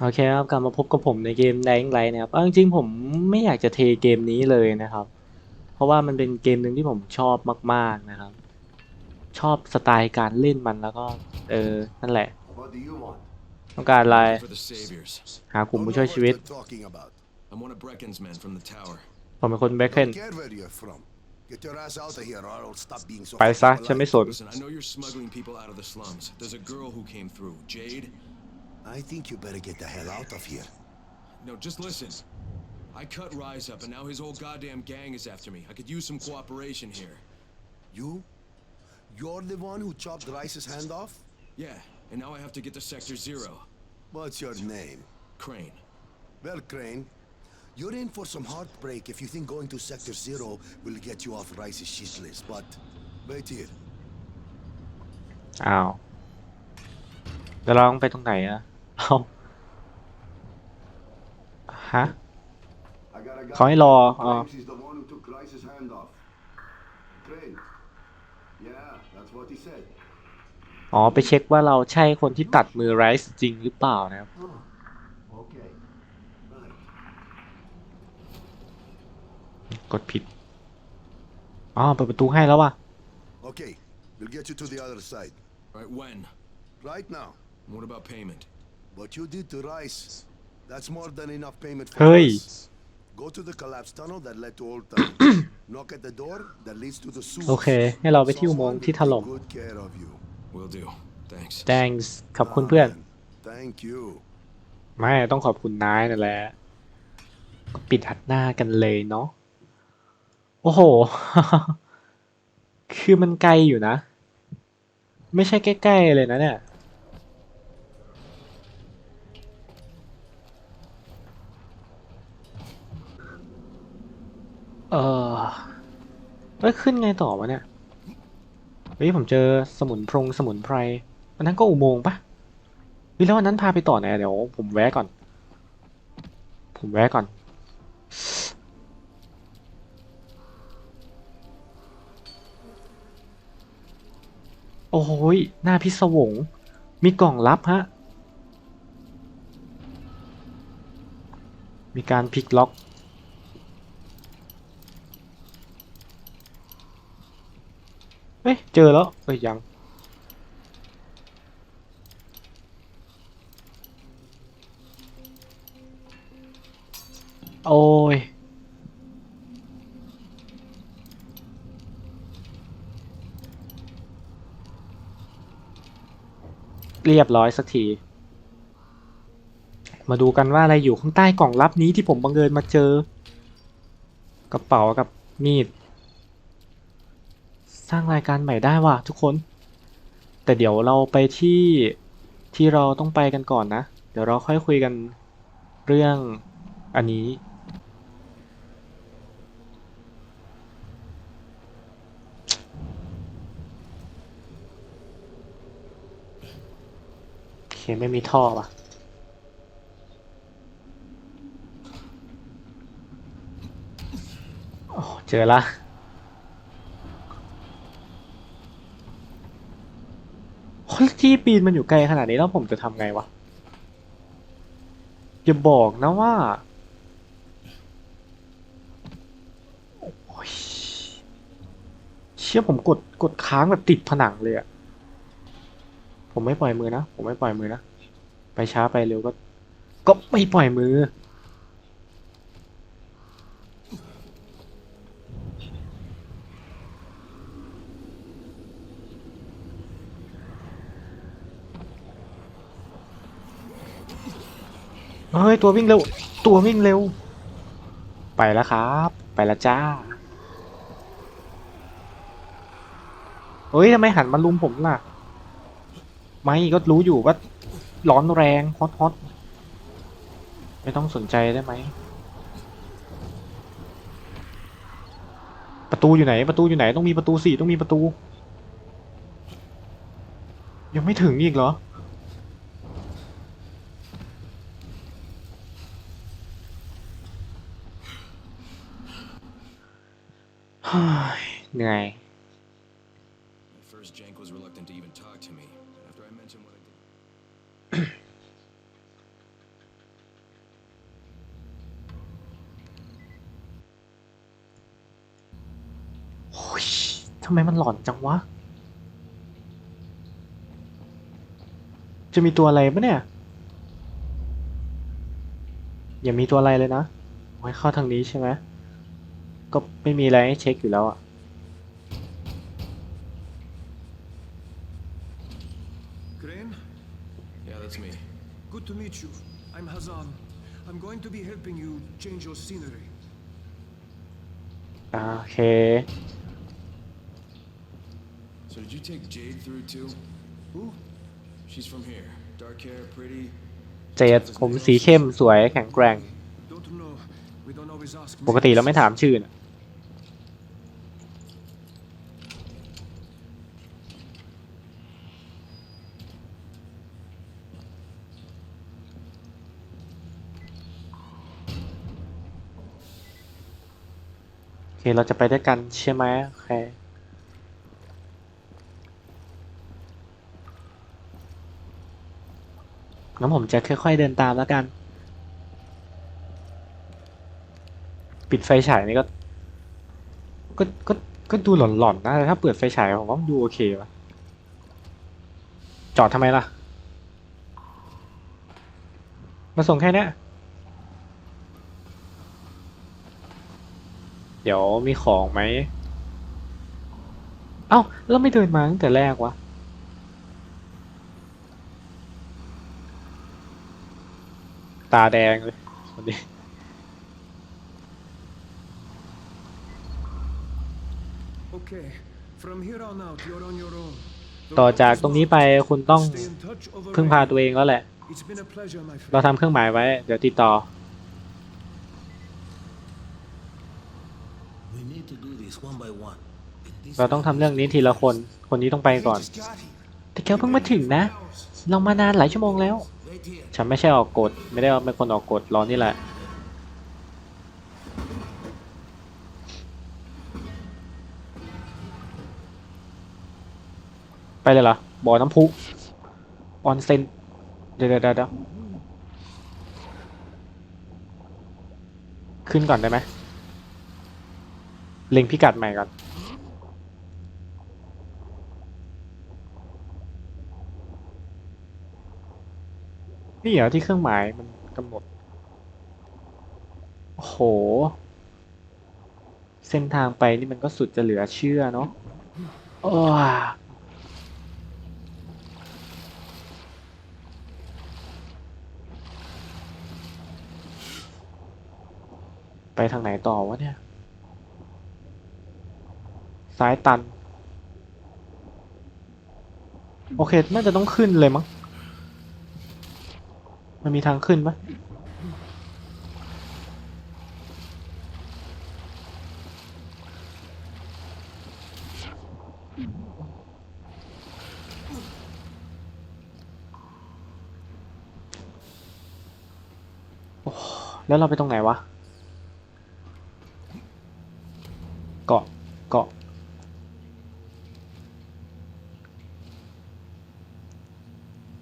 โอเคครับกลับมาพบกับผมในเกม Deadlight นะครับจริงๆผมไม่อยากจะเทเกมนี้เลยนะครับ เพราะว่ามันเป็นเกมหนึ่งที่ผมชอบมากๆนะครับ ชอบสไตล์การเล่นมันแล้วก็ เออ นั่นแหละ ต้องการอะไร หากลุ่มผู้ช่วยชีวิต ผมเป็นคนเบ็คเคนไปซะฉันไม่สน I know you're smuggling people out of the slums. There's a girl who came through. Jade? I think you better get the hell out of here. No, just listen. I cut Rise up, and now his whole goddamn gang is after me. I could use some cooperation here. You? You're the one who chopped Rice's hand off? Yeah, and now I have to get to Sector Zero. What's your name? Crane. Well, Crane, you're in for some heartbreak if you think going to Sector Zero will get you off Rice's shit list, but wait here. อ้าวแล้วเราต้องไปตรงไหนอะ เอาฮะ I got a guy เขาให้รออ๋อ claims he's the one who took Rice's hand off. Crane. Yeah, that's what he said. อ๋อ ไปเช็คว่าเราใช่คนที่ตัดมือไรซ์จริงหรือเปล่านะครับ Oh, okay. Right. กดผิด อ๋อ เปิดประตูให้แล้วว่ะ Okay, we'll get you to the other side. Right, when? Right now. And what about payment? What you did to Rice, that's more than enough payment for Hey. us. Go to the collapsed tunnel that led to Old Town. Knock at the door that leads to the sewers. โอเค ให้เราไปที่อุโมงค์ที่ถ Someone ล่ม will take good care of you. Will do. Thanks. thanks ขอบคุณเพื่อน Ah, man. Thank you. ไม่ต้องขอบคุณนายนั่นแหละก็ปิดหัดหน้ากันเลยเนาะ โอ้โห คือมันไกลอยู่นะ ไม่ใช่ใกล้ๆเลยนะเนี่ย เออเอ้ยขึ้นไงต่อวะเนี่ย เฮ้ยผมเจอสมุนพรงสมุนไพรอันนั้นก็อุโมงค์ปะเฮ้ยแล้ววันนั้นพาไปต่อไหนเดี๋ยวผมแวะก่อน ผมแวะก่อน โอ้โหยหน้าพิศวง มีกล่องลับฮะ มีการพลิกล็อก เฮ้ย เจอแล้วเอ้ย ยัง โอ้ย เรียบร้อยสักที มาดูกันว่าอะไรอยู่ข้างใต้กล่องลับนี้ที่ผมบังเอิญมาเจอ กระเป๋ากับมีด ร้างรายการใหม่ได้ว่ะทุกคน แต่เดี๋ยวเราไปที่ที่เราต้องไปกันก่อนนะ เดี๋ยวเราค่อยคุยกันเรื่องอันนี้ โอเค ไม่มีท่อว่ะโอ้เจอละโอ้ย ที่ปีนมันอยู่ไกลขนาดนี้แล้วผมจะทำไงวะอย่าบอกนะว่าเชี่ยผมกดกดค้างแบบติดผนังเลยอะผมไม่ปล่อยมือนะ ผมไม่ปล่อยมือนะ ไปช้าไปเร็วก็ ก็ไม่ปล่อยมือ เฮ้ยตัววิ่งเร็ว ตัววิ่งเร็ว ไปแล้วครับ ไปแล้วจ้าเฮ้ยทำไมหันมาลุมผมล่ะ ไม่ก็รู้อยู่ว่าร้อนแรงฮอตฮอตไม่ต้องสนใจได้ไหม ประตูอยู่ไหน ประตูอยู่ไหนต้องมีประตูสี่ต้องมีประตู ยังไม่ถึงอีกเหรอังไงยทำไมมันหลอนจังวะ จะมีตัวอะไรปะเนี่ย อย่ามีตัวอะไรเลยนะไว้เข้าทางนี้ใช่ไหม ก็ไม่มีอะไรให้เช็คอยู่แล้วอะ to be helping you change your scenery. อ่าโอเค So did you take Jade through too? Who? She's from here. Dark hair, pretty. เจดผมสีเข้มสวยแข็งแกร่ง Don't know. We don't always ask. ปกติเราไม่ถามชื่อนะ เราจะไปด้วยกันใช่ไหมโอเคงั้นผมจะค่อยๆเดินตามแล้วกัน ปิดไฟฉายนี่ก็ ก็ ก็ ก็ดูหลอนๆนะ ถ้าเปิดไฟฉายผมว่ามันดูโอเควะจอดทำไมล่ะ มาส่งแค่นี้ เดี๋ยวมีของไหม เอ้า แล้วไม่เดินมาตั้งแต่แรกวะ ตาแดงเลยวันนี้ Okay. From here on out, you're on your own. The ต่อ road จาก is ตรงนี้ marked. ไปคุณต้อง Stay in touch over พึ่งพา radio. ตัวเองแล้วแหละ It's been a pleasure, my เรา friend. ทำเครื่องหมายไว้ เดี๋ยวติดต่อ เราต้องทำเรื่องนี้ทีละคน คนนี้ต้องไปก่อน แต่แกเพิ่งมาถึงนะ เรามานานหลายชั่วโมงแล้ว ฉันไม่ใช่ออกกฎ ไม่ได้เป็นคนออกกฎรอนี่แหละ ไปเลยเหรอ บ่อน้ำพุ ออนเซ็น เดี๋ยวเดี๋ยวเดี๋ยวขึ้นก่อนได้ไหม เล็งพิกัดใหม่ก่อน นี่เหรอที่เครื่องหมายมันกำหนด โอ้โห เส้นทางไปนี่มันก็สุดจะเหลือเชื่อเนาะโอ้ยไปทางไหนต่อวะเนี่ย ซ้ายตัน โอเคน่าจะต้องขึ้นเลยมั้ง มันมีทางขึ้นปะโอ้แล้วเราไปตรงไหนวะ เกาะ เกาะ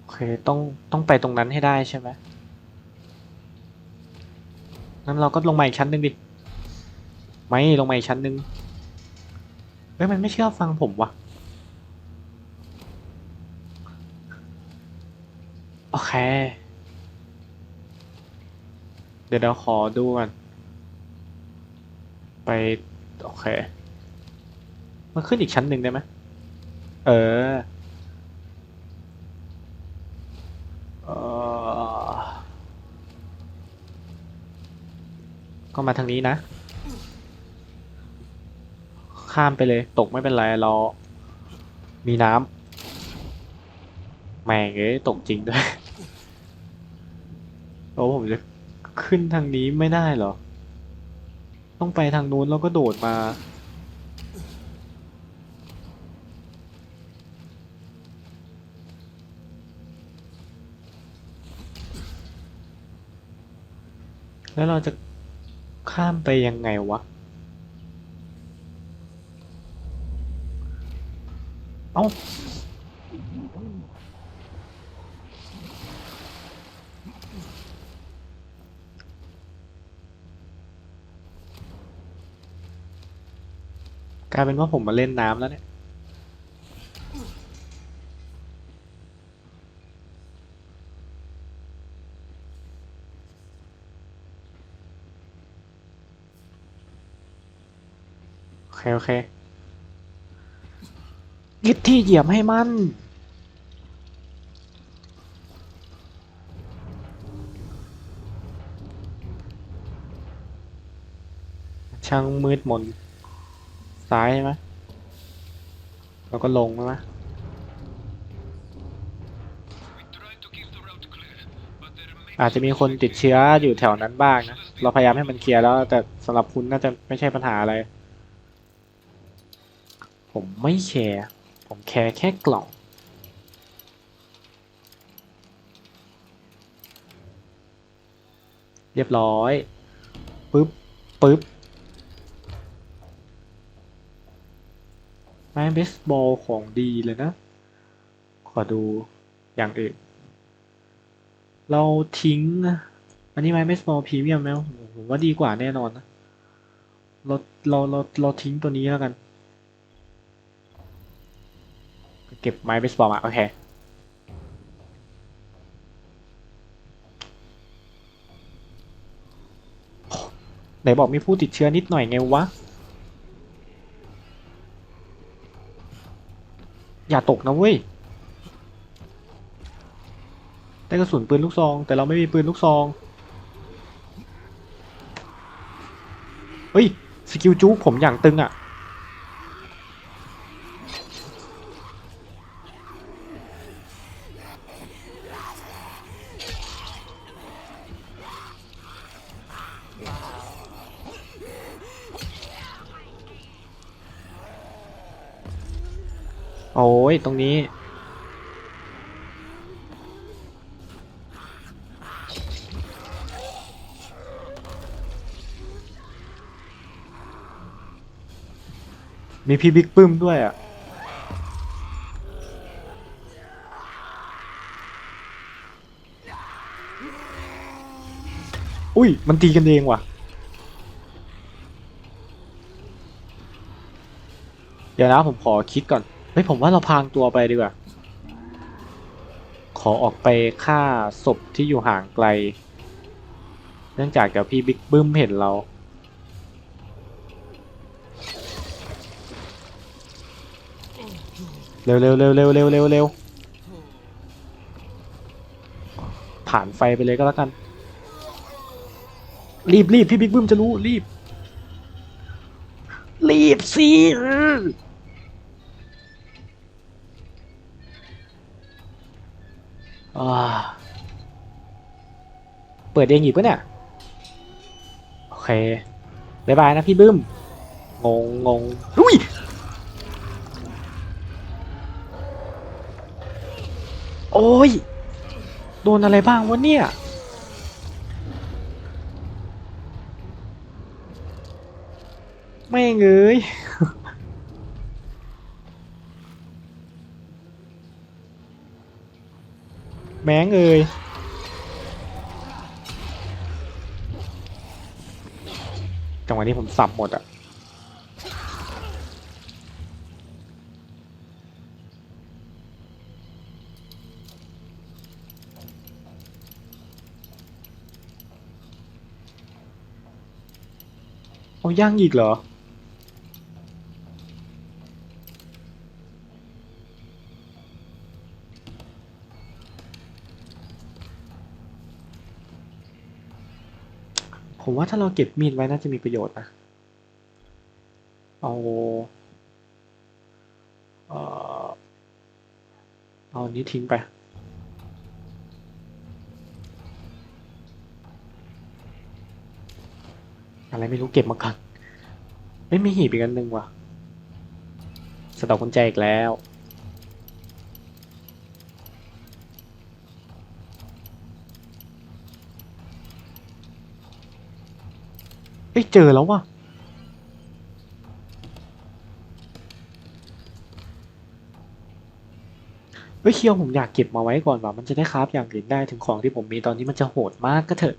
โอเค ต้องต้องไปตรงนั้นให้ได้ใช่ไหมงั้นเราก็ลงมาอีกชั้นหนึ่งดิ ไม่ลงมาอีกชั้นหนึ่งเฮ้ยมันไม่เชื่อฟังผมวะโอเค เดี๋ยวเราขอดูก่อน ไป โอเค มันขึ้นอีกชั้นหนึ่งได้ไหม เออเออ ก็มาทางนี้นะ ข้ามไปเลย ตกไม่เป็นไร เรา มีน้ำแม่งเอ้ยตกจริงด้วยโอ้ผมจะขึ้นทางนี้ไม่ได้เหรอ ต้องไปทางนู้นแล้วก็โดดมาแล้วเราจะ ข้ามไปยังไงวะ เอ้า กลายเป็นว่าผมมาเล่นน้ำแล้วเนี่ย โอเคโอเคยึดที่เหยียบให้มันช่างมืดมนซ้ายใช่ไหมแล้วก็ลงใช่ไหมอาจจะมีคนติดเชื้ออยู่แถวนั้นบ้างนะ เราพยายามให้มันเคลียร์แล้ว แต่สำหรับคุณน่าจะไม่ใช่ปัญหาอะไร ผมไม่แคร์ผมแคร์แค่กล่องเรียบร้อยปึ๊บปึ๊บไม้เบสบอลของดีเลยนะ ขอดูอย่างอื่น เราทิ้ง อันนี้ไม้เบสบอลพรีเมียมแล้วผมว่าดีกว่าแน่นอนนะเราเราเราเราทิ้งตัวนี้แล้วกัน เก็บไม้เบสบอลมา โอเค ไหนบอกมีผู้ติดเชื้อนิดหน่อยไงวะ อย่าตกนะเว้ยได้กระสุนปืนลูกซอง แต่เราไม่มีปืนลูกซอง เฮ้ย สกิลจู๊กผมอย่างตึงอะ่ะ ยตรงนี้ มีพี่บิ๊กปึ้มด้วยอะอุ้ย มันตีกันเองว่ะ เดี๋ยวนะผมขอคิดก่อน เฮ้ยผมว่าเราพรางตัวไปดีกว่า ขอออกไปฆ่าศพที่อยู่ห่างไกล เนื่องจากเดี๋ยวพี่บิ๊กบึ้มเห็นเรา เร็วเร็วเร็วเร็วเร็วเร็วเร็วผ่านไฟไปเลยก็แล้วกัน รีบรีบพี่บิ๊กบึ้มจะรู้รีบ รีบสิ เอออ่าเปิดเองอีกปะเนี่ย โอเคบายบายนะพี่บึ้ม งงงงอุ้ยโอ้ย โดนอะไรบ้างวะเนี่ย ไม่งเอ้ย แมงเอ้ยจังหวะนี้ผมสับหมดอะโอ้ย่างอีกเหรอ ว่าถ้าเราเก็บมีดไว้น่าจะมีประโยชน์นะ เอา เอ่อ เอาอันนี้ทิ้งไป อะไรไม่รู้เก็บมาก่อนไม่มีหีบอีกอันหนึ่งว่ะสะดอกกุญแจอีกแล้ว เจอแล้วว่ะเฮ้ยเคียวผมอยากเก็บมาไว้ก่อนว่ะมันจะได้คราฟอย่างอื่นได้ถึงของที่ผมมีตอนนี้มันจะโหดมากก็เถอะ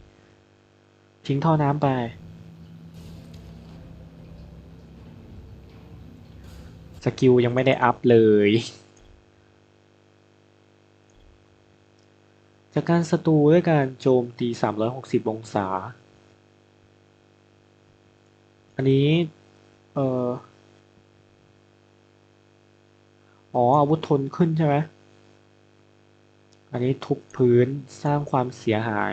ทิ้งท่อน้ำไป สกิลยังไม่ได้อัพเลยจากการศัตรูด้วยการโจมตี 360 องศา อันนี้ เอ่อ อ๋อ อาวุธทนขึ้นใช่ไหม อันนี้ทุบพื้นสร้างความเสียหาย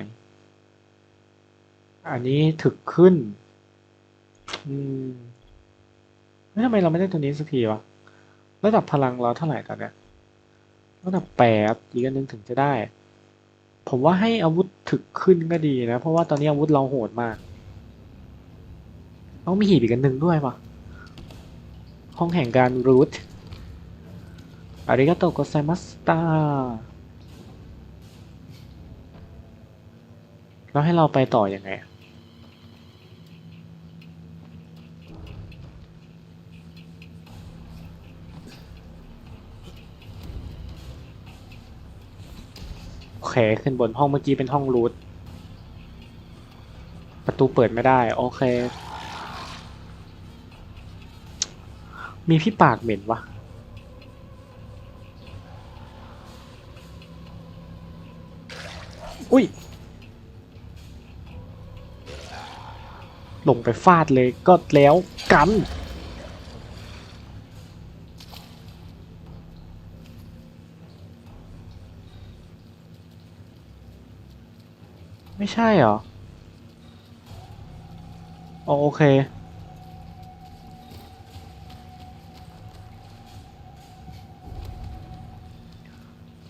อันนี้ถึกขึ้น อืมเฮ้ยทำไมเราไม่ได้ตัวนี้สักทีวะ ระดับพลังเราเท่าไหร่ตอนเนี้ยระดับแปดอีกอันหนึงถึงจะได้ ผมว่าให้อาวุธถึกขึ้นก็ดีนะ เพราะว่าตอนนี้อาวุธเราโหดมาก เอามีหีบอีกอันหนึ่งด้วยปะห้องแห่งการรูทอาริกาโตโกไซมัสตาแล้วให้เราไปต่ออยังไงอะโอเค ขึ้นบนห้องเมื่อกี้เป็นห้องรูทประตูเปิดไม่ได้ โอเค มีพี่ปากเหม็นวะอุ้ยลงไปฟาดเลยก็แล้วกัน ไม่ใช่เหรอ โอเค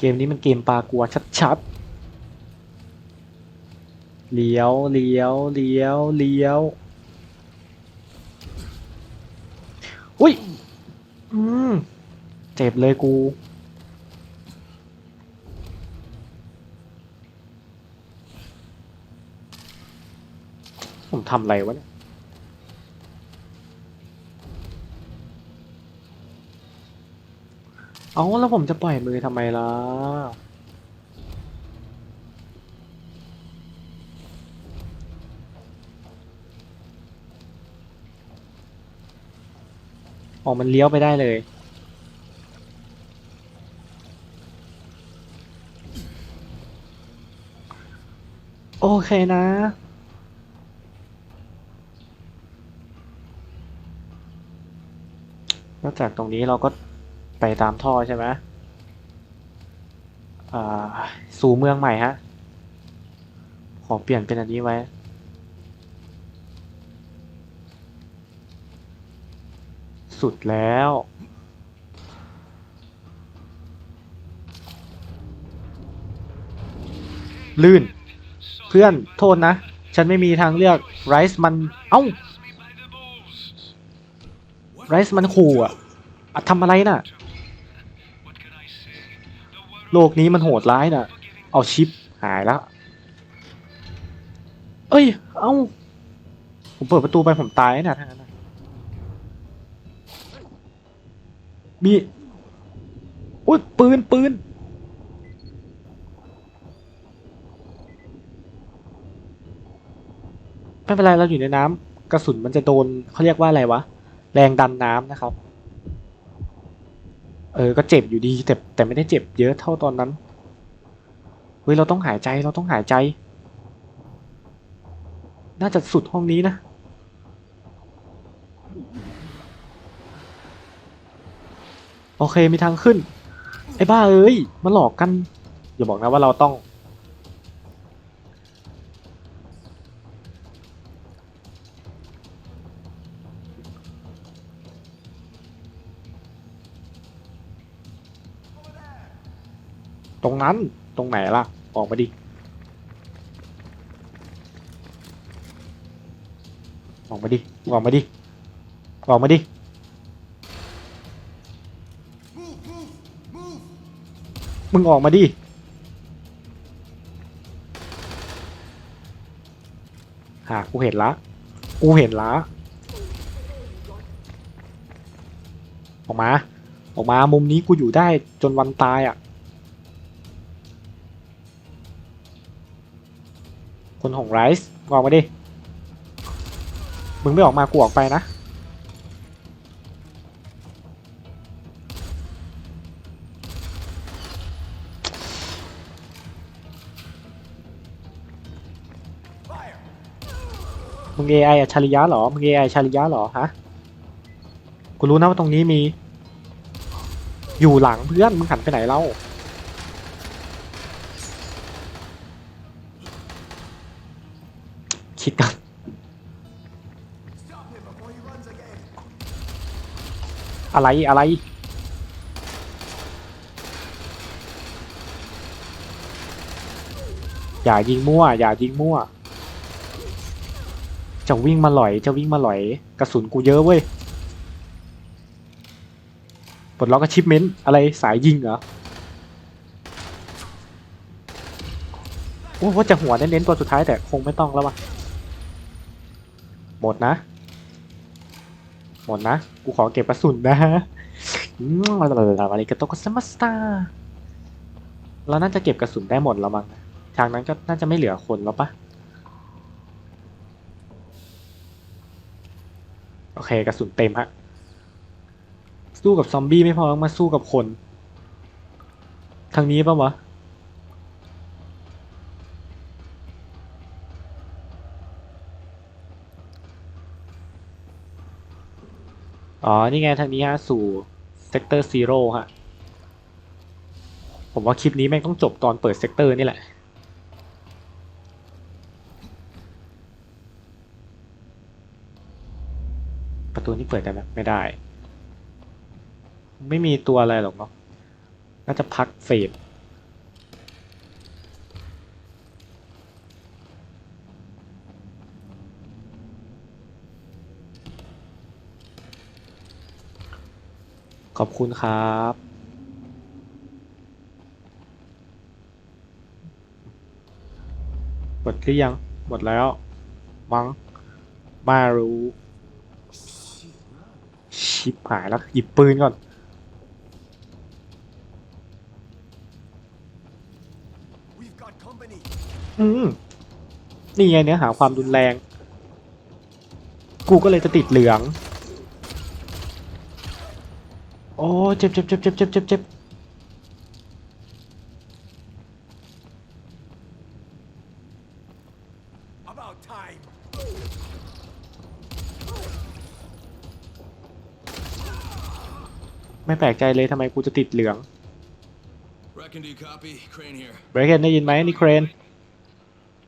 กมนี้มันเกมปลากลัวชัดๆ เลี้ยว เลี้ยว เลี้ยว เลี้ยว อุ้ย อืม เจ็บเลยกู ผมทำอะไรวะเนี่ย เอาแล้วผมจะปล่อยมือทำไมล่ะ ออกมันเลี้ยวไปได้เลย โอเคนะนอกจากตรงนี้เราก็ ไปตามท่อใช่ไหมอ่าสู่เมืองใหม่ฮะ ขอเปลี่ยนเป็นอันนี้ไว้ สุดแล้ว ลื่น เพื่อนโทษนะ ฉันไม่มีทางเลือกไรซ์มัน เอ้า ไรซ์มันขู่อะอะทำอะไรน่ะ โลกนี้มันโหดร้ายน่ะ เอาชิปหายแล้ว เอ้ย เอ้า ผมเปิดประตูไปผมตายน่ะทั้งนั้นน่ะมีอุ้ยปืนปืนไม่เป็นไรเราอยู่ในน้ำกระสุนมันจะโดนเขาเรียกว่าอะไรวะ แรงดันน้ำนะครับ เออ ก็เจ็บอยู่ดีแต่แต่ไม่ได้เจ็บเยอะเท่าตอนนั้น เฮ้ย เราต้องหายใจ เราต้องหายใจ น่าจะสุดห้องนี้นะ โอเค มีทางขึ้น ไอ้บ้าเอ้ย มาหลอกกัน อย่าบอกนะว่าเราต้อง ตรงนั้นตรงไหนล่ะ ออกมาดิ ออกมาดิ ออกมาดิ ออกมาดิ มึงออกมาดิ หากูเห็นละ กูเห็นละ ออกมา ออกมา มุมนี้กูอยู่ได้จนวันตายอะ คุณหงไรส์ออกมาดิ มึงไม่ออกมากูออกไปนะ มึงเอไอัจฉริยะเหรอ มึงเอไอชาฉริยะเหรอฮะ กูรู้นะว่าตรงนี้มี อยู่หลังเพื่อน มึงหันไปไหนเล่า คิดกันอะไรอะไร อย่ายิงมั่ว อย่ายิงมั่ว จะวิ่งมาหลอย จะวิ่งมาหลอย กระสุนกูเยอะเว้ยปลดล็อกอาชิพเมนต์อะไรสายยิงเหรอ โอ้ว่าจะหัวเน้นๆตัวสุดท้ายแต่คงไม่ต้องแล้ววะ หมดนะ หมดนะ กูขอเก็บกระสุนนะอืมอะไรกันโตโกซามาสตาเราน่าจะเก็บกระสุนได้หมดแล้วมั้งทางนั้นก็น่าจะไม่เหลือคนแล้วปะโอเคกระสุนเต็มฮะ สู้กับซอมบี้ไม่พอต้องมาสู้กับคน ทางนี้ปะวะ อ๋อ นี่ไงทางนี้ฮะ สู่เซกเตอร์ซีโร่ฮะ ผมว่าคลิปนี้แม่งต้องจบตอนเปิดเซกเตอร์นี่แหละ ประตูนี้เปิดได้ไหมไม่ได้ ไม่มีตัวอะไรหรอกเนาะ น่าจะพักเฟส อบคุณครับหมดหรือยังหมดแล้ว มั้งมารู้ชิบหายแล้ว หยิบปืนก่อน อืม นี่ไงเนื้อหาความรุนแรง กูก็เลยจะติดเหลือง โอ้ เจ็บเจ็บเจ็บเจ็บเจ็บเจ็บเจ็บ About time. ไม่แปลกใจเลยทำไมกูจะติดเหลือง Reckon do you copy? Crane here. เบรเกนได้ยินไหมนี่เครน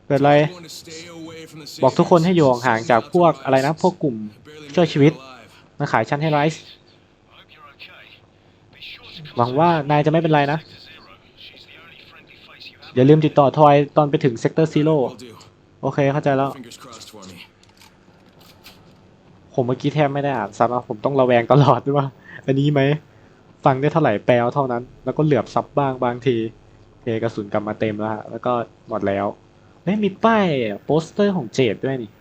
เกิดอะไร Everyone to stay away from the บอกทุกคนให้อยู่ stations. ห่างๆจากพวกอะไรนะ พวกกลุ่ม Barely ช่วย made ชีวิต it alive. มาขายชั้นให้ไรซ์ Hope you're okay. Be sure to หวังว่านายจะไม่เป็นไรนะ อย่าลืมติดต่อทอยตอนไปถึงเซกเตอร์ซีโร่โอเคเข้าใจแล้ว ผมเมื่อกี้แทบไม่ได้อ่านซับผมต้องระแวงตลอดด้วยว่าอันนี้ไหม ฟังได้เท่าไหร่แปลเอาเท่านั้น แล้วก็เหลือบซับบ้างบางทีเคกระสุนกลับมาเต็มแล้วฮะ แล้วก็หมดแล้วเฮ้ยมีป้ายโปสเตอร์ของเจดด้วยนี่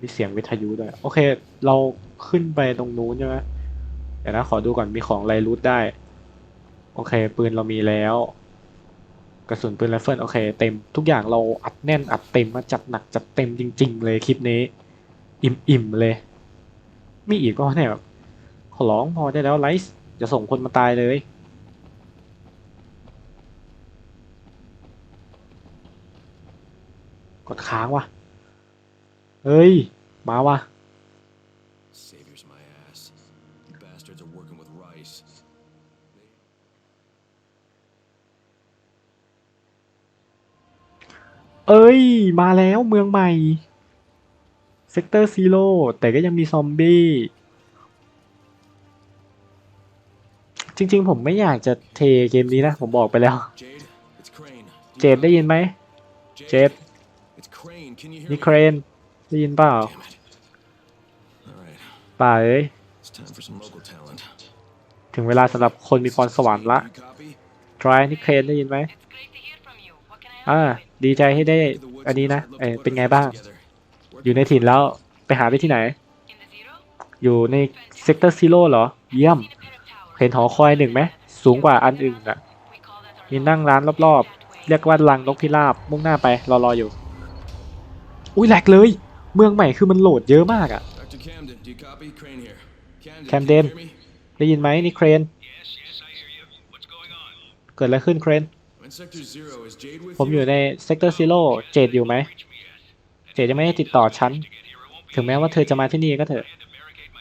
มีเสียงวิทยุด้วย โอเค เราขึ้นไปตรงนู้นใช่ไหม เดี๋ยวนะขอดูก่อนมีของไรรูทได้ โอเค ปืนเรามีแล้ว กระสุนปืนไรเฟิลโอเค เต็มทุกอย่างเราอัดแน่นอัดเต็มมาจัดหนักจัดเต็มจริง ๆ เลยคลิปนี้ อิ่มๆเลย มีอีกก็เนี่ยแบบขอร้องพอได้แล้วไลฟ์จะส่งคนมาตายเลยกดค้างว่ะ เฮ้ย มาว่ะ เอ้ย มาแล้วเมืองใหม่เซกเตอร์ซีโร่แต่ก็ยังมีซอมบี้ จริงๆ ผมไม่อยากจะเทเกมนี้นะ ผมบอกไปแล้ว Jade, it's Crane. เจดได้ยินไหม Jade. It's Crane. Can you hear นี่ me? เครน ได้ยินเปล่า Damn it. All right. ป่าเอ้ย It's time for some local talent. ถึงเวลาสำหรับคนมีพรสวรรค์ละ You copy? ทรายนี่เครนได้ยินไหม It's great to hear from you. What can I help อ่า you with? ดีใจให้ได้ Look at the woods อันนี้นะ I'd love เอ to อ put เป็น a ไง fight บ้าง together. Where อยู่ can ใน we ถิ่น find แล้ว it? ไปหาได้ที่ไหน In the zero? อยู่ในเซกเตอร์ซีโร่เหรอ เยี่ยม Seen a pair of towers. เห็นหอคอยหนึ่งไหม สูงกว่าอันอื่นอะ We call that our มีนั่งร้านรอบๆ เรียกว่าลังนกพิราบ มุ่งหน้าไป รอรออยู่ อุ้ยแหลกเลย เมืองใหม่คือมันโหลดเยอะมากอะ Dr. Camden, do you copy? Crane here. Camden, Camden. Can you hear me? ได้ยินไหมนี่เครน Yes, yes, I hear you. What's going on? เกิดอะไรขึ้นเครน I'm in Sector Zero. Is Jade with ผม you? อยู่ในเซกเตอร์ซีโร่เจดอยู่ไหม Reach me yet. เจดยังไม่ได้ติดต่อฉัน ถึงแม้ว่าเธอจะมาที่นี่ก็เถอะ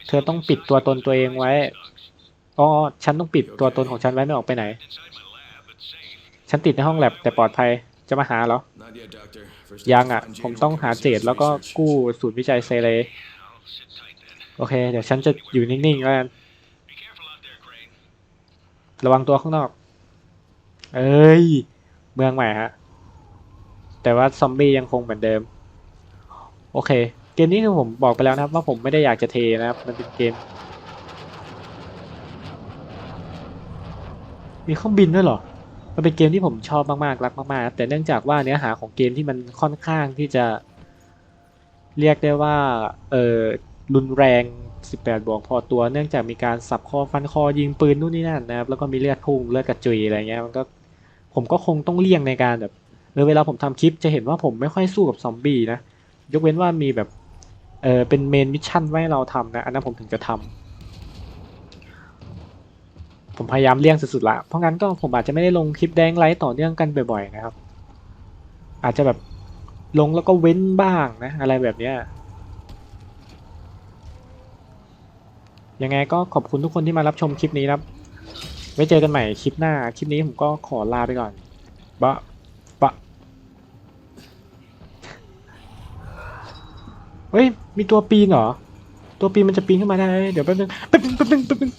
เธอต้องปิดตัวตนตัวเองไว้ อ๋อ ฉันต้องปิดตัวตนของฉันไว้ไม่ออกไปไหน ฉันติดในห้องแลบแต่ปลอดภัย จะมาหาเหรอ Not yet, Doctor. First, ยัง I have อะ to find ผม James ต้องหา Williams เจดแล้วก็ research. กู้ศูนย์วิจัยเซเลโอเค เดี๋ยวฉันจะอยู่นิ่งๆแล้วกัน Be careful out there, Crane. ระวังตัวข้างนอก เอ้ย เมืองใหม่ฮะ แต่ว่าซอมบี้ยังคงเหมือนเดิม โอเค เกมนี้คือผมบอกไปแล้วนะครับ ว่าผมไม่ได้อยากจะเทนะครับ มันเป็นเกม มีเครื่องบินด้วยเหรอ มันเป็นเกมที่ผมชอบมากๆ รักมากๆ แต่เนื่องจากว่าเนื้อหาของเกมที่มันค่อนข้างที่จะ เรียกได้ว่า เออรุนแรง18บวกพอตัวเนื่องจากมีการสับคอฟันคอยิงปืนนู่นนี่นั่นนะครับแล้วก็มีเลือดพุ่งเลือดกระจุยอะไรเงี้ยมันก็ ผมก็คงต้องเลี่ยงในการแบบเออเวลาผมทำคลิปจะเห็นว่าผมไม่ค่อยสู้กับซอมบี้นะ ยกเว้นว่ามีแบบเออเป็นเมนมิชชั่นไว้ให้เราทำนะ อันนั้นผมถึงจะทำผมพยายามเลี่ยงสุดๆละเพราะงั้นก็ผมอาจจะไม่ได้ลงคลิปแดงไลท์ต่อเนื่องกันบ่อยๆนะครับ อาจจะแบบลงแล้วก็เว้นบ้างนะ อะไรแบบเนี้ยยังไงก็ขอบคุณทุกคนที่มารับชมคลิปนี้นะครับ ไว้เจอกันใหม่คลิปหน้า คลิปนี้ผมก็ขอลาไปก่อนบะบะเฮ้ย มีตัวปีนเหรอ ตัวปีนมันจะปีนขึ้นมาได้ เดี๋ยวแป๊บนึงแป๊บนึงแป๊บนึงแป๊บนึง